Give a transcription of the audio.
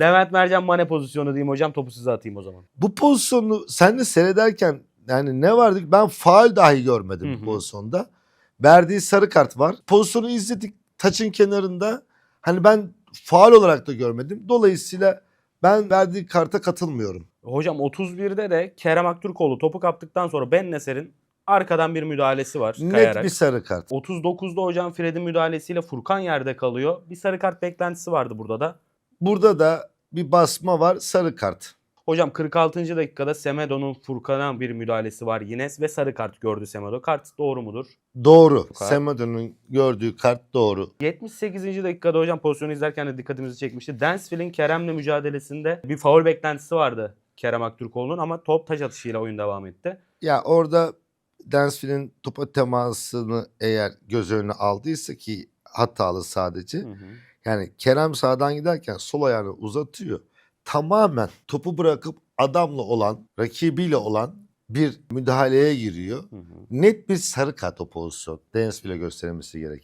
Levent Mercan Mane pozisyonu diyeyim hocam topu size atayım o zaman. Bu pozisyonu sen de seyrederken yani ne vardı? Ben faul dahi görmedim Hı bu hı. pozisyonda. Verdiği sarı kart var. Pozisyonu izledik taçın kenarında. Hani ben faul olarak da görmedim. Dolayısıyla ben verdiği karta katılmıyorum. Hocam 31'de de Kerem Aktürkoğlu topu kaptıktan sonra Ben Neser'in arkadan bir müdahalesi var Net kayarak. bir sarı kart. 39'da hocam Fred'in müdahalesiyle Furkan yerde kalıyor. Bir sarı kart beklentisi vardı burada da. Burada da bir basma var sarı kart. Hocam 46. dakikada Semedo'nun Furkan'a bir müdahalesi var yine ve sarı kart gördü Semedo. Kart doğru mudur? Doğru. Semedo'nun gördüğü kart doğru. 78. dakikada hocam pozisyonu izlerken de dikkatimizi çekmişti. Dansville'in Kerem'le mücadelesinde bir faul beklentisi vardı Kerem Aktürkoğlu'nun ama top taç atışıyla oyun devam etti. Ya orada Dansville'in topa temasını eğer göz önüne aldıysa ki hatalı sadece. Hı hı. Yani Kerem sağdan giderken sol ayağını uzatıyor. Tamamen topu bırakıp adamla olan, rakibiyle olan bir müdahaleye giriyor. Hı hı. Net bir sarı kart o pozisyon. Dansville'e gösterilmesi gereken.